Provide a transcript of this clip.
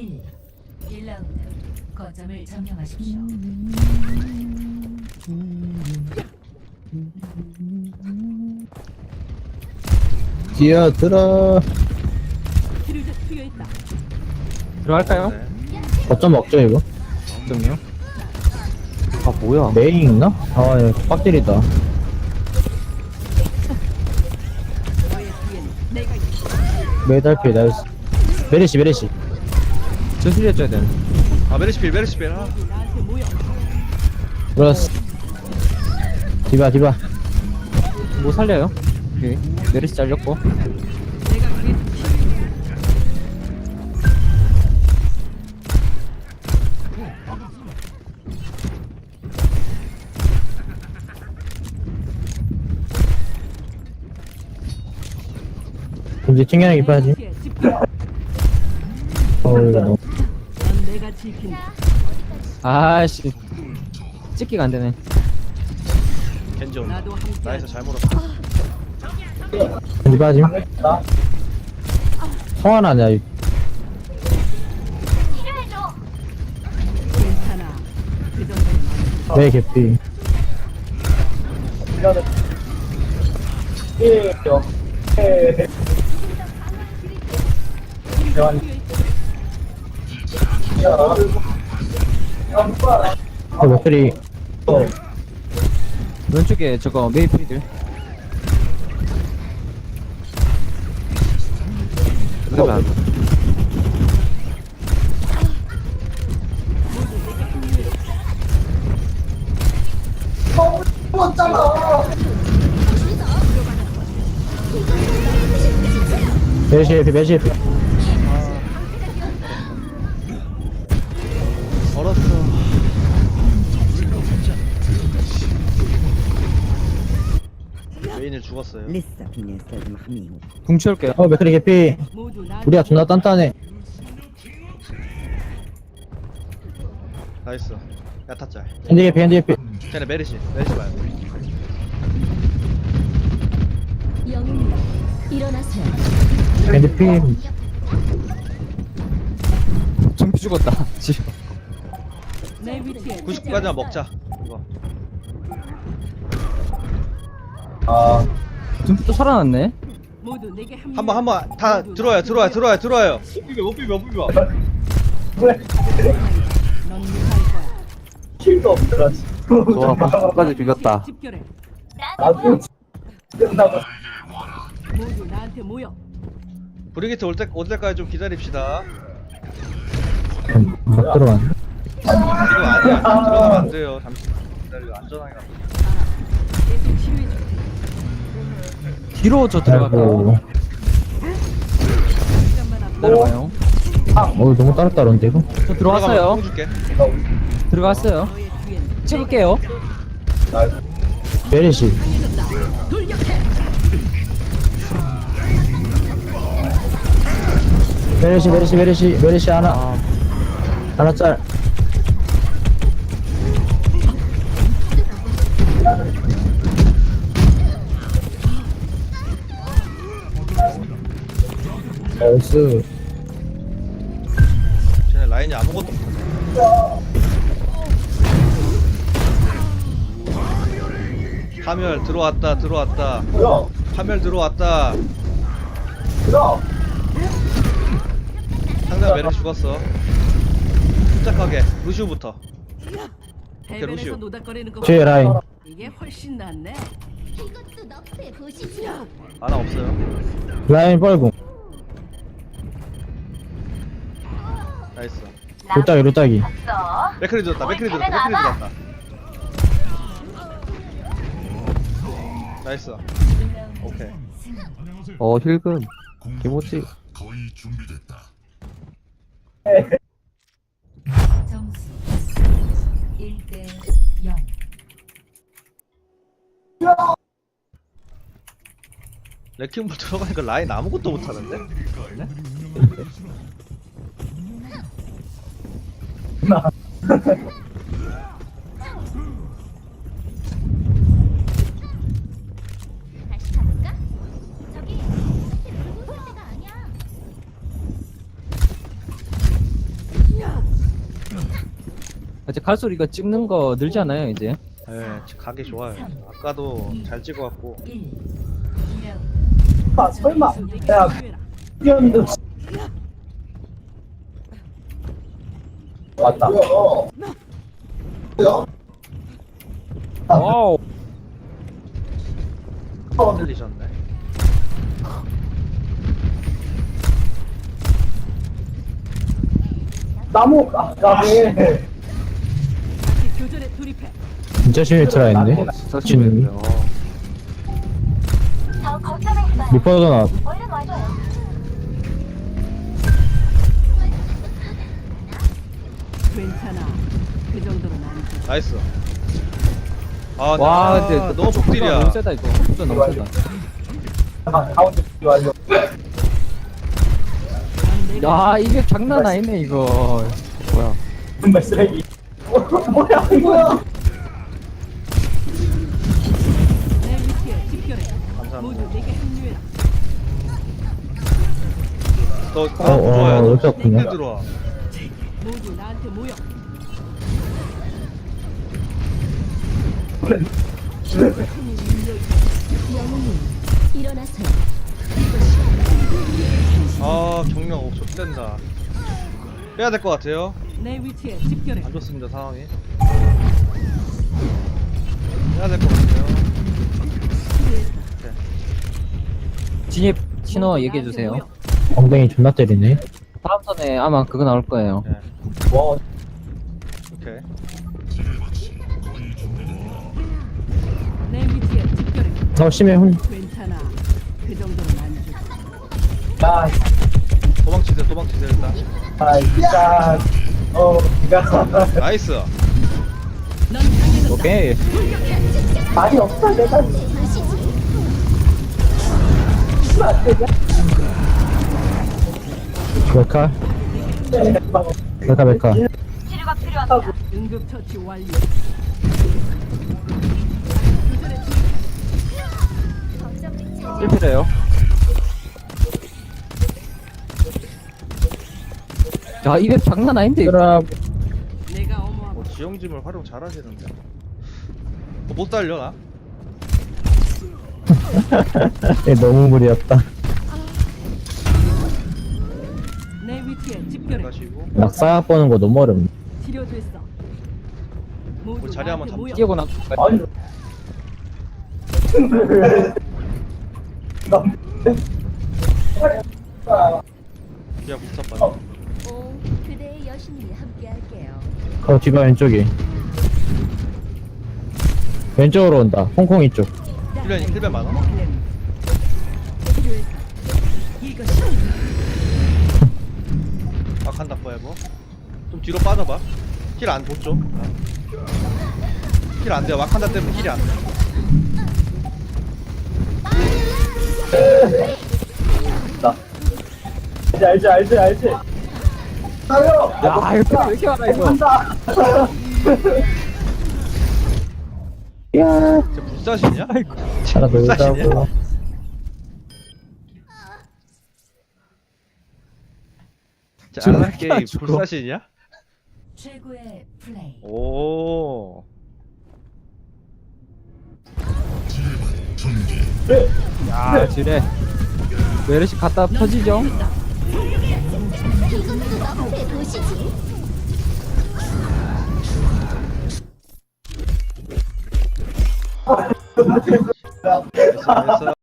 1. 1라운드. 거점을 점령하십시오. 뛰어들어 들어갈까요? 네. 어쩜 먹죠 이거? 점요. 아 뭐야? 메인 있나? 아 예, 빡질이다 메달피 나이스 메리시 메리시 전술 해줘야 돼. 아 메르시필 메르시필 아, 플러스 디바 디바 뭐 살려요? 오케이. 메르시 잘렸고. 이제 튕겨내기 빠지 어 이거 너무 아씨. 찍기가 안 되네. 겐지 온다 나이스 잘 물었어 이제 빠짐 성환아냐 이 네, 개피. 어, 맥클이 왼쪽에 저거 메이플이들. 그러면 메시 개피, 메인을 죽었어요 لسه في ناس لازم احميهم 궁 치울게요. 어, 맥클이 개피. 우리가 존나 단단해. 나이스 야타짤 핸디 개피, 핸디 개피. 쟤네 메르시 메르시 봐야 돼 영웅 일어나세요. 핸디 피. 정피 죽었다. 지금. 99까지만 먹자 이거 정피 또 살아났네. 한번 한번. 다 들어와요 들어와요 들어와요 들어와요. 못 비벼 못 비벼 못 비벼. 좋아. 끝까지 비겼다. 브리기트 올, 때, 올 때까지 좀 기다립시다. 못 들어왔네. 이거 아니야 들어가면 안 돼요. 잠시 기다려 안전하게. 가 뒤로 저 들어갈까요? 아이고. 내려가요. 어, 너무 따로따로인데, 이거? 저 들어갔어요. 줄게 들어갔어요. 찍을게요. 메리시. 메리시, 메리시, 메리시, 메리시 하나. 하나 짤. 나이스. 쟤네 라인이 아무것도 없어 파멸 들어왔다 들어왔다 파멸 들어왔다 상대가 메르 죽었어 침착하게 루시우부터 오케이 루시우 노닥거리는 거 뒤에 라인. 이게 훨씬 낫네. 이것도 너프에 보시죠. 하나 없어요 라인 뻘궁. 나이스 루따기, 루따기. 맥크리 들었다 맥크리 들었다 맥크리 들었다 나이스 오케이 어 힐금. 점수 1대 0. 레킹볼 들어가니까 라인 아무것도 못하는데? 이제 이거 찍는 거 늘잖아요 이제 네, 가기 좋아요. 아까도 잘 찍어갖고 1. 아 설마 야 뛰었는데 맞다 와우 흔들리셨네. 나무 아 나무 다시 교전에 돌입해. 진짜 시밀트라 했네 지금 어. 리퍼도 나 괜찮아. 그 정도는 아니지. 나이스. 아, 와 나- 근데 너무 복딜이야. 너무 세다 이거 진짜 너무 세다 가운데 완료 야 이게 장난 아니네 이거 뭐야 정말 쓰레기 뭐야 이거야 내 위치에 집결해. 모두 감사합니다. 내게 합류해라. 너 어, 어, 좋아요. 너 어쩌군요. 힘들 들어와. 모두 나한테 모여. 영웅님 일어나세요. 아 경력 없어 된다. 빼야 될 것 같아요. 내 위치에 집결해. 안 좋습니다 상황이. 빼야 될 것 같아요. 진입 신호 모두 얘기해 나한테 주세요 모여. 엉덩이 존나 때리네 다음 턴에 아마 그거 나올 거예요 네. 와 오케이. 내 위치에 집결해. 어 심해 훈 괜찮아. 그 정도는 아니지. 야, 도망치세요 도망치세요 일단. 아, 진짜, 어, 니가 나이스. 넌. 오케이 많이 없어, 내가. 메카? 메카, 메카. 응급처치 완료. 실패래요 야 이게 장난 아닌데 그럼, 내가 어머하고 어, 지형짐을 활용 잘하시는데. 어, 못 달려 나. 얘 너무 무리였다. 내 위치에 집결해. 가시고. 낙사 보는 거 너무 어렵네. 치료됐어. 모두 우리 자리 한번 나한테 모여. 끼고 나 아니. 그냥 붙잡아. 오 그대의 여신이 함께할게요. 그 뒤가 왼쪽이. 왼쪽으로 온다. 홍콩 이쪽. 힐벤 힐벤 많아? 간다 포에버. 좀 뒤로 빠져봐. 힐 안 줬죠? 힐 안 돼요. 와칸다 때문에 힐이 안 돼. 알지, 알지, 알지. 야 이거 왜 이렇게 많아 이거 야, 쟤 불사신이야? 하나 놀자고. 쟤 아나 게임. 불사신이야? 최고의 플레이. 오. 야 지뢰 왜 이렇게 갖다 터지죠? 이것도 너프의 도시지. 됐어, 됐어.